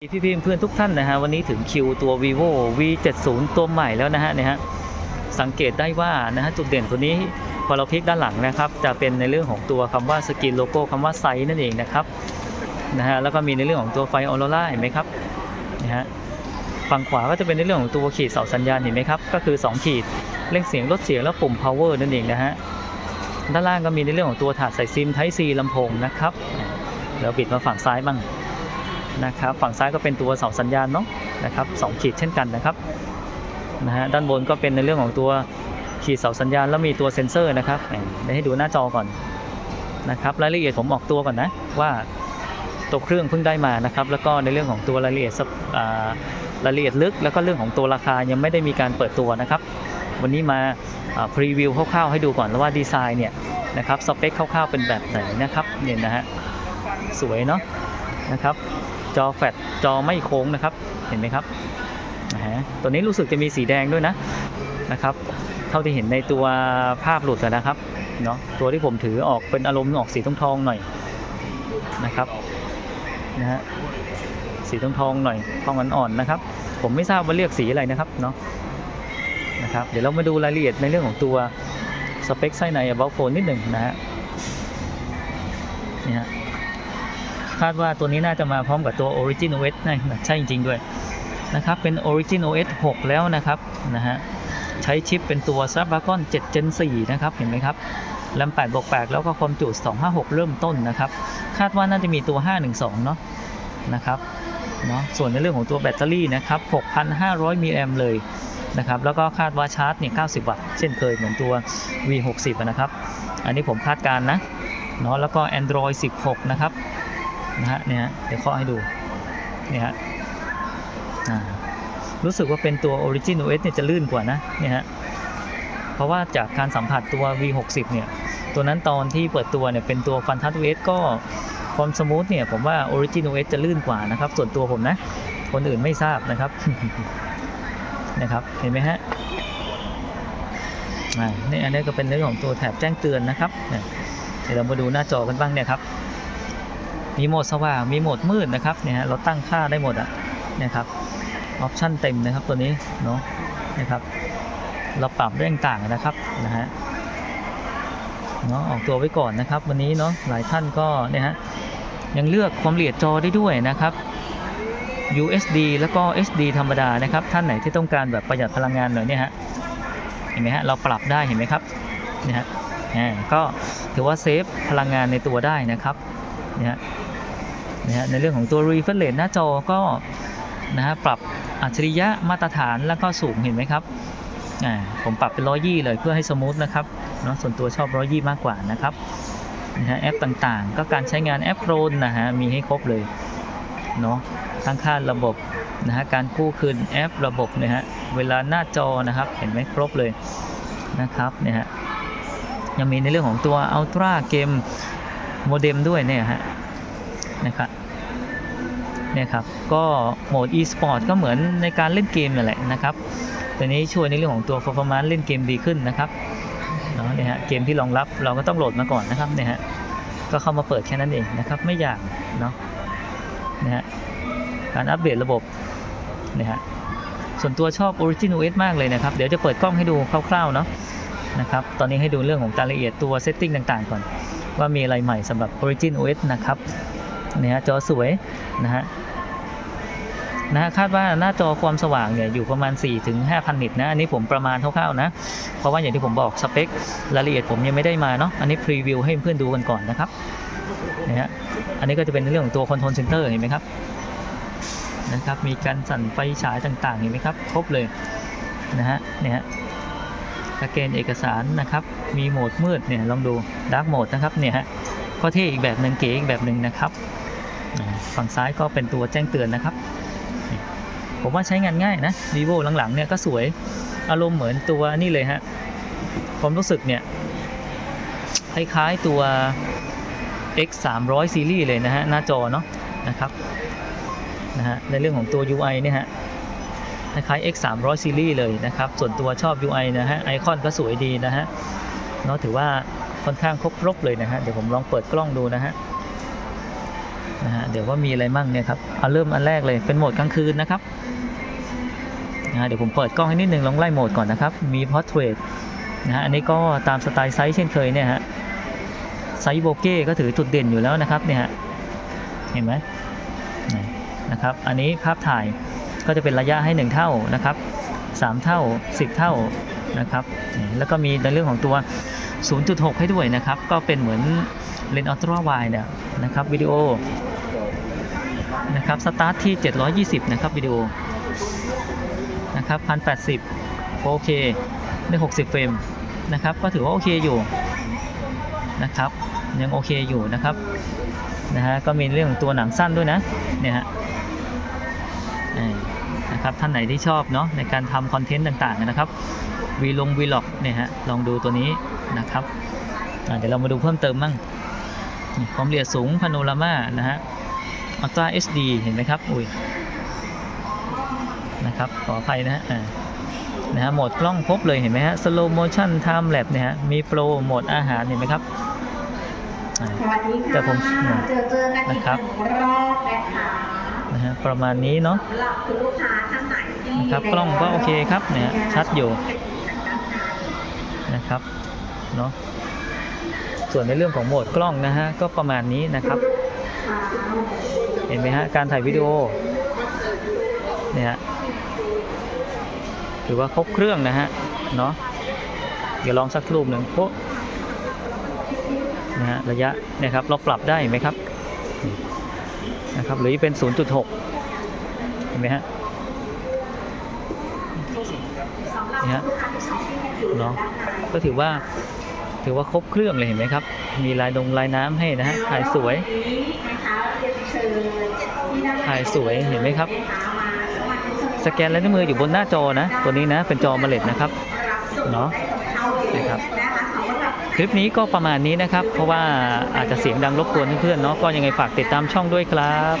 พี่พี่เพื่อนๆทุกท่านนะฮะวันนี้ถึงคิวตัว vivo v70 ตัวใหม่แล้วนะฮะเนี่ยฮะสังเกตได้ว่านะฮะจุดเด่นตัวนี้พอเราพลิกด้านหลังนะครับ จะเป็นในเรื่องของตัวคำว่าสกินโลโก้คำว่าไซส์นั่นเองนะครับนะฮะแล้วก็มีในเรื่องของตัวไฟออโรราเห็นไหมครับนะฮะฝั่งขวาก็จะเป็นในเรื่องของตัวขีดเสาสัญญาณเห็นไหมครับก็คือ 2 ขีดเร่งเสียงลดเสียงแล้วปุ่ม power นั่นเองนะฮะด้านล่างก็มีในเรื่องของตัวถาดใส่ซิม Type C ลำโพงนะครับเราบิดมาฝั่งซ้ายบ้าง นะครับ ฝั่งซ้ายก็เป็นตัวเสาสัญญาณเนาะนะครับสองขีดเช่นกันนะครับนะฮะด้านบนก็เป็นในเรื่องของตัวขีดเสาสัญญาณแล้วมีตัวเซ็นเซอร์นะครับแหม่ได้ให้ดูหน้าจอก่อนนะครับรายละเอียดผมออกตัวก่อนนะว่าตัวเครื่องเพิ่งได้มานะครับ แล้วก็ในเรื่องของตัวรายละเอียดรายละเอียดลึก แล้วก็เรื่องของตัวราคายังไม่ได้มีการเปิดตัวนะครับ วันนี้มาพรีวิวคร่าวๆให้ดูก่อนแล้วว่าดีไซน์เนี่ยนะครับสเปคคร่าวๆเป็นแบบไหนนะครับเนี่ยนะฮะสวยเนาะนะครับ จอแฟลชจอไม่โค้งนะครับ เห็นไหมครับตัวนี้รู้สึกจะมีสีแดงด้วยนะนะครับ เท่าที่เห็นในตัวภาพหลุดนะครับเนาะตัวที่ผมถือออกเป็นอารมณ์ออกสีทองทองๆหน่อยนะครับนะฮะสีทองทองๆหน่อยทองอ่อนๆนะครับ ผมไม่ทราบว่าเรียกสีอะไรนะครับเนาะนะครับเดี๋ยวเรามาดูรายละเอียดในเรื่องของตัวสเปคไส้ใน about phone นิดหนึ่งนะฮะนี่ฮะ คาดว่าตัวนี้น่าจะมาพร้อมกับตัว Origin OS นะใช่จริง ๆ ด้วยนะครับ เป็น Origin OS 6 แล้วนะครับนะฮะใช้ชิปเป็นตัว Snapdragon 7 Gen 4 นะครับ เห็นไหมครับแรม8บวก8แล้วก็ความจุ 256 เริ่มต้นนะครับ คาดว่าน่าจะมีตัว 512 เนาะนะครับเนาะส่วนในเรื่องของตัวแบตเตอรี่นะครับ 6,500 มิลลิแอมเลยนะครับ แล้วก็คาดว่าชาร์จเนี่ย 90 วัตต์ เช่นเคยเหมือนตัว V60 นะครับ อันนี้ผมคาดการณ์นะเนาะแล้วก็ Android 16 นะครับ นะฮะเนี่ยฮะเดี๋ยวเคาะให้ดูเนี่ยฮะรู้สึกว่าเป็นตัว Origin OS เนี่ยจะลื่นกว่านะเนี่ยฮะเพราะว่าจากการสัมผัสตัว V60 เนี่ยตัวนั้นตอนที่เปิดตัวเนี่ยเป็นตัว f a n t a s OS ก็ความสมูทเนี่ยผมว่า Origin OS จะลื่นกว่านะครับ ส่วนตัวผมนะ คนอื่นไม่ทราบนะครับนะครับเห็นไหมฮะนี่อันนี้ก็เป็นเรื่องของตัวแถบแจ้งเตือนนะครับเดี๋ยวเรามาดูหน้าจอกันบ้างเนี่ยครับ มีโหมดสว่าง มีโหมดมืดนะครับ เนี่ยฮะเราตั้งค่าได้หมดอะ นะครับ ออปชั่นเต็มนะครับตัวนี้ เนาะนะครับ เราปรับเรื่องต่างๆนะครับ นะฮะ เนาะออกตัวไว้ก่อนนะครับ วันนี้เนาะ หลายท่านก็เนี่ยฮะ ยังเลือกความละเอียดจอได้ด้วยนะครับ USD แล้วก็ SD ธรรมดานะครับ ท่านไหนที่ต้องการแบบประหยัดพลังงานหน่อยเนี่ยฮะ เห็นไหมฮะ เราปรับได้เห็นไหมครับ เนี่ยฮะอ่าก็ถือว่าเซฟพลังงานในตัวได้นะครับ นี่ยฮะนะฮะในเรื่องของตัว refresh rate หน้าจอก็นะฮะปรับอัจฉริยะมาตรฐานแล้วก็สูงเห็นไหมครับอ่าผมปรับเป็นร้อยยี่เลยเพื่อให้สมูทนะครับเนาะส่วนตัวชอบร้อยยี่มากกว่านะครับนะฮะแอปต่างๆ ก็การใช้งานแอปโครนนะฮะมีให้ครบเลยเนาะทั้งค่าระบบนะฮะการกู้คืนแอประบบนะฮะเวลาหน้าจอนะครับเห็นไหมครบเลยนะครับเนี่ยฮะยังมีในเรื่องของตัว Ultra Game Modem ด้วยเนี่ยฮะนะครับเนี่ยครับก็โหมด e-sport ก็เหมือนในการเล่นเกมนั่นแหละนะครับตัวนี้ช่วยในเรื่องของตัว performance เล่นเกมดีขึ้นนะครับเนาะเนี่ยฮะเกมที่รองรับเราก็ต้องโหลดมาก่อนนะครับเนี่ยฮะก็เข้ามาเปิดแค่นั้นเองนะครับไม่ยากเนาะนะฮะการอัปเดตระบบเนี่ยฮะส่วนตัวชอบ Origin OS มากเลยนะครับ เดี๋ยวจะเปิดกล้องให้ดูคร่าวๆเนาะนะครับตอนนี้ให้ดูเรื่องของรายละเอียดตัว setting ต่างๆก่อน ว่ามีอะไรใหม่สำหรับ Origin OS นะครับเนี่ยฮะจอสวยนะฮะนะฮะคาดว่าหน้าจอความสว่างเนี่ยอยู่ประมาณ4-5,000ถึง 5,000 นิตนะ อันนี้ผมประมาณคร่าวๆนะ เพราะว่าอย่างที่ผมบอกสเปครายละเอียดผมยังไม่ได้มาเนาะอันนี้พรีวิวให้เพื่อนดูกันก่อนนะครับเนี่ยฮะอันนี้ก็จะเป็นเรื่องของตัวคอนโทรลเซนเตอร์เห็นไหมครับนะครับมีการสั่นไฟฉายต่างๆเห็นไหมครับครบเลยนะฮะเนี่ยฮะ สแกนเอกสารนะครับ มีโหมดมืดเนี่ยลองดูดาร์กโหมดนะครับเนี่ยฮะก็เท่อีกแบบหนึ่งเก๋อีกแบบหนึ่งนะครับ ฝั่งซ้ายก็เป็นตัวแจ้งเตือนนะครับ ผมว่าใช้งานง่ายนะ vivo หลังๆเนี่ยก็สวยอารมณ์เหมือนตัวนี่เลยฮะความรู้สึกเนี่ยคล้ายๆตัว X 3 0 0ซีรีส์เลยนะฮะหน้าจอเนาะนะครับนะฮะในเรื่องของตัว UI เนี่ยฮะ คล้ายๆ X 3 0 0ซีรีส์เลยนะครับ ส่วนตัวชอบ UI นะฮะไอคอนก็สวยดีนะฮะเนาะถือว่าค่อนข้างครบครบเลยนะฮะเดี๋ยวผมลองเปิดกล้องดูนะฮะนะฮะเดี๋ยวว่ามีอะไรมั่งเนี่ยครับเอาเริ่มอันแรกเลยเป็นโหมดกลางคืนนะครับนะะเดี๋ยวผมเปิดกล้องให้นิดนึงลองไล่โหมดก่อนนะครับ มี portrait นะฮะอันนี้ก็ตามสไตล์ไซส์เช่นเคยเนี่ยฮะไซส์โบเก้ก็ถือจุดเด่นอยู่แล้วนะครับเนี่ยฮะเห็นไหมนะครับ อันนี้ภาพถ่าย ก็จะเป็นระยะให้ 1 เท่านะครับ 3 เท่า 10 เท่านะครับ แล้วก็มีในเรื่องของตัว 0.6 ให้ด้วยนะครับ ก็เป็นเหมือนเลนส์อัลตร้าไวด์เนี่ยนะครับวิดีโอนะครับสตาร์ทที่ 720 นะครับวิดีโอนะครับ1080 4K ได้ 60 เฟรมนะครับ ก็ถือว่าโอเคอยู่นะครับยังโอเคอยู่นะครับนะฮะก็มีเรื่องของตัวหนังสั้นด้วยนะเนี่ยฮะ นะครับท่านไหนที่ชอบเนาะในการทำคอนเทนต์ต่างๆนะครับวีลงวีล็อกเนี่ยฮะลองดูตัวนี้นะครับอะเดี๋ยวเรามาดูเพิ่มเติมมั่งนี่ความละเอียดสูงพาโนรามานะฮะอัลตร้า HD เห็นไหมครับอุ้ยนะครับขออภัยนะฮะอ่านะฮะโหมดกล้องครบเลยเห็นไหมฮะ slow motion time lapse เนี่ยฮะมีโปรโหมดอาหารเห็นไหมครับอ่าสวัสดีค่ะแต่ผมเจอเจอกันอีกนะครับหนึ่งรอบนะคะ นะฮะประมาณนี้เนาะนะครับกล้องก็โอเคครับเนี่ยชัดอยู่นะครับเนาะส่วนในเรื่องของโหมดกล้องนะฮะก็ประมาณนี้นะครับ เห็นไหมฮะการถ่ายวิดีโอเนี่ยถือว่าครบเครื่องนะฮะเนาะเดี๋ยวลองสักรูปหนึ่งโป๊ะนะฮะระยะนี่ยครับเราปรับได้ไหมครับ นะครับหรือเป็น 0.6 เห็นไหมฮะนี่ฮะเนาะก็ถือว่าถือว่าครบเครื่องเลยเห็นไหมครับ มีลายดงลายน้ำให้นะฮะถ่ายสวยถ่ายสวยเห็นไหมครับ สแกนลายนิ้วมืออยู่บนหน้าจอนะ ตัวนี้นะเป็นจอมาเลดนะครับเนาะนะครับ คลิปนี้ก็ประมาณนี้นะครับ เพราะว่าอาจจะเสียงดังรบกวนเพื่อนๆเนาะก็ยังไงฝากติดตามช่องด้วยครับ